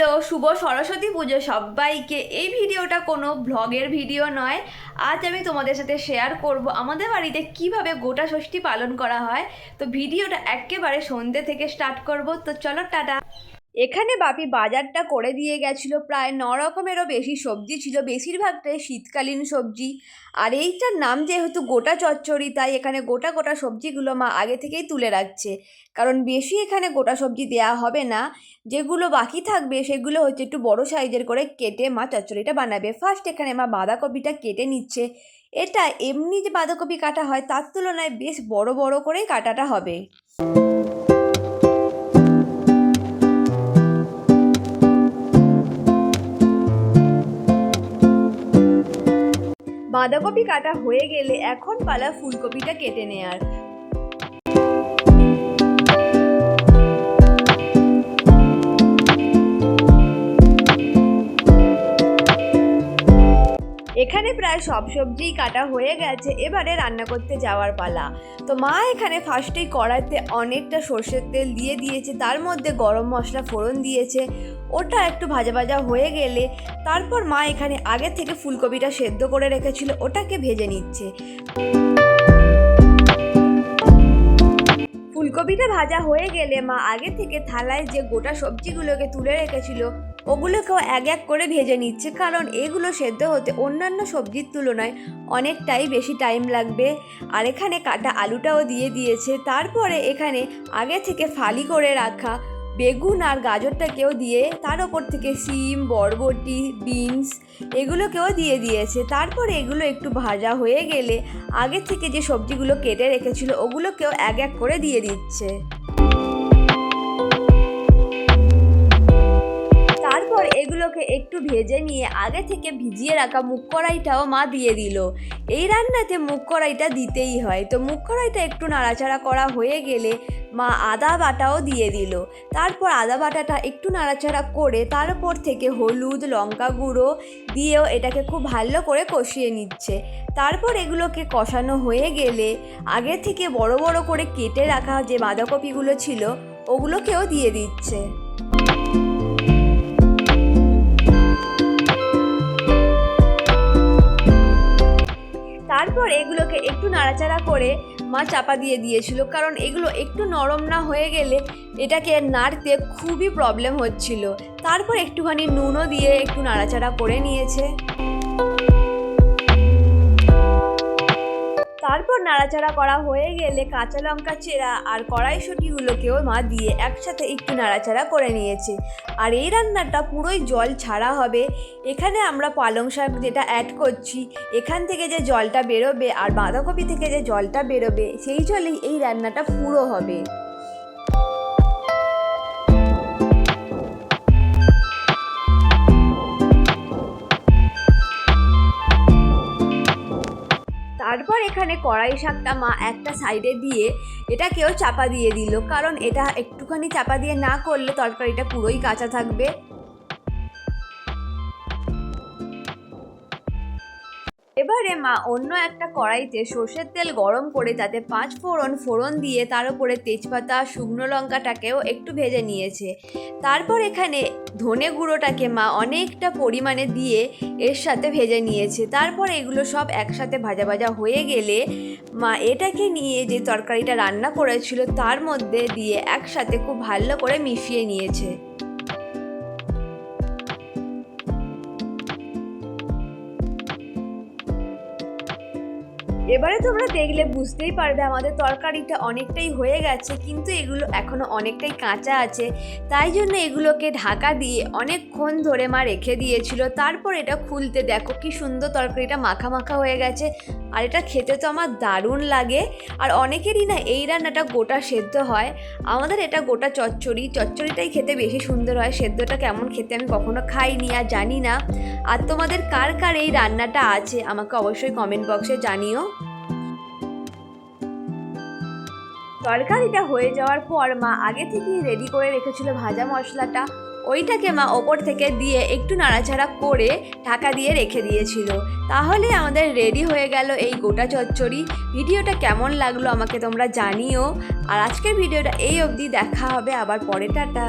Hello, শুভ সরস্বতী পুজো সবাইকে। এই ভিডিওটা কোনো ব্লগের ভিডিও নয়। আজ আমি তোমাদের সাথে শেয়ার করব আমাদের বাড়িতে কীভাবে গোটা ষষ্ঠী পালন করা হয়। তো ভিডিওটা একেবারে সন্ধ্যে থেকে স্টার্ট করব। তো চলো, টাটা। এখানে বাপি বাজারটা করে দিয়ে গেছিল। প্রায় ন রকমেরও বেশি সবজি ছিল। বেশিরভাগটাই শীতকালীন সবজি। আর এইটার নাম যেহেতু গোটা চচ্চড়ি, তাই এখানে গোটা গোটা সবজিগুলো মা আগে থেকেই তুলে রাখছে। কারণ বেশি এখানে গোটা সবজি দেওয়া হবে না। যেগুলো বাকি থাকবে, সেগুলো হচ্ছে একটু বড় সাইজের করে কেটে মা চচ্চড়িটা বানাবে। ফার্স্ট এখানে মা বাঁধাকপিটা কেটে নিচ্ছে। এটা এমনি যে বাঁধাকপি কাটা হয়, তার তুলনায় বেশ বড় বড় করেই কাটাটা হবে। বাঁধাকপি কাটা হয়ে গেলে এখন পালা ফুলকপিটা কেটে নেয়ার এখানে প্রায় সব সবজিই কাটা হয়ে গেছে, এবারে রান্না করতে যাওয়ার পালা। তো মা এখানে ফার্স্টেই কড়াইতে অনেকটা সর্ষের তেল দিয়ে দিয়েছে, তার মধ্যে গরম মশলা ফোড়ন দিয়েছে, ওটা একটু ভাজা ভাজা হয়ে গেলে, তারপর মা এখানে আগে থেকে ফুলকপিটা সেদ্ধ করে রেখেছিল, ওটাকে ভেজে নিচ্ছে। ফুলকপিটা ভাজা হয়ে গেলে মা আগে থেকে থালায় যে গোটা সবজিগুলোকে তুলে রেখেছিল ওগুলোকেও এক এক করে ভেজে নিচ্ছে, কারণ এগুলো সেদ্ধ হতে অন্যান্য সবজির তুলনায় অনেকটাই বেশি টাইম লাগবে। আর এখানে কাটা আলুটাও দিয়ে দিয়েছে। তারপরে এখানে আগে থেকে ফালি করে রাখা বেগুন আর গাজরটাকেও দিয়ে তার ওপর থেকে সিম বরবটি, বিনস এগুলোকেও দিয়ে দিয়েছে। তারপরে এগুলো একটু ভাজা হয়ে গেলে আগে থেকে যে সবজিগুলো কেটে রেখেছিল ওগুলোকেও এক এক করে দিয়ে দিচ্ছে। তারপর এগুলোকে একটু ভেজে নিয়ে আগে থেকে ভিজিয়ে রাখা মুগ কড়াইটাও মা দিয়ে দিল। এই রান্নাতে মুগ কড়াইটা দিতেই হয়। তো মুগ কড়াইটা একটু নাড়াচাড়া করা হয়ে গেলে মা আদা বাটাও দিয়ে দিল। তারপর আদা বাটাটা একটু নাড়াচাড়া করে তার উপর থেকে হলুদ, লঙ্কা গুঁড়ো দিয়েও এটাকে খুব ভালো করে কষিয়ে নিচ্ছে। তারপর এগুলোকে কষানো হয়ে গেলে আগে থেকে বড় বড় করে কেটে রাখা যে বাঁধাকপিগুলো ছিল, ওগুলোকেও দিয়ে দিচ্ছে। এগুলোকে একটু নাড়াচাড়া করে মা চাপা দিয়ে দিয়েছিল। কারণ এগুলো একটু নরম না হয়ে গেলে এটাকে নাড়তে খুবই প্রবলেম হচ্ছিল। তারপর একটুখানি নুনও দিয়ে একটু নাড়াচাড়া করে নিয়েছে। তারপর নাড়াচাড়া করা হয়ে গেলে কাঁচা লঙ্কা চেরা আর কড়াইশুটিগুলোকেও মা দিয়ে একসাথে একটু নাড়াচাড়া করে নিয়েছে। আর এই রান্নাটা পুরোই জল ছাড়া হবে। এখানে আমরা পালং শাক যেটা অ্যাড করছি, এখান থেকে যে জলটা বেরোবে আর বাঁধাকপি থেকে যে জলটা বেরোবে, সেই জলেই এই রান্নাটা পুরো হবে। তারপর এখানে কড়াই শাকটা মা একটা সাইডে দিয়ে এটাকেও চাপা দিয়ে দিল। কারণ এটা একটুখানি চাপা দিয়ে না করলে তরকারিটা পুরোই কাঁচা থাকবে। এবারে মা, অন্য একটা কড়াইতে সর্ষের তেল গরম করে তাতে পাঁচ ফোড়ন ফোড়ন দিয়ে তার উপরে তেজপাতা, শুকনো লঙ্কাটাকেও একটু ভেজে নিয়েছে। তারপর এখানে ধনে গুঁড়োটাকে মা, অনেকটা পরিমাণে দিয়ে এর সাথে ভেজে নিয়েছে। তারপর এগুলো সব একসাথে ভাজা ভাজা হয়ে গেলে মা, এটাকে নিয়ে যে তরকারিটা রান্না করেছিল তার মধ্যে দিয়ে একসাথে খুব ভালো করে মিশিয়ে নিয়েছে। এবারে তোমরা দেখলে বুঝতেই পারবে আমাদের তরকারিটা অনেকটাই হয়ে গেছে, কিন্তু এগুলো এখনও অনেকটাই কাঁচা আছে। তাই জন্য এগুলোকে ঢাকা দিয়ে অনেকক্ষণ ধরে মা রেখে দিয়েছিল। তারপর এটা খুলতে দেখো কি সুন্দর তরকারিটা মাখা মাখা হয়ে গেছে। আর এটা খেতে তো আমার দারুণ লাগে। আর অনেকেরই না এই রান্নাটা গোটা সেদ্ধ হয়। আমাদের এটা গোটা চচ্চড়ি, চচ্চড়িটাই খেতে বেশি সুন্দর হয়। সেদ্ধটা কেমন খেতে আমি কখনো খাইনি আর জানি না। আর তোমাদের কার কার এই রান্নাটা আছে আমাকে অবশ্যই কমেন্ট বক্সে জানিও। তরকারিটা হয়ে যাওয়ার পর মা আগে থেকেই রেডি করে রেখেছিল ভাজা মশলাটা। ওইটাকে মা ওপর থেকে দিয়ে একটু নাড়াচাড়া করে ঢাকা দিয়ে রেখে দিয়েছিল। তাহলে আমাদের রেডি হয়ে গেল এই গোটা চচ্চড়ি। ভিডিওটা কেমন লাগল আমাকে তোমরা জানিও। আর আজকের ভিডিওটা এই অবধি, দেখা হবে আবার পরে, টাটা।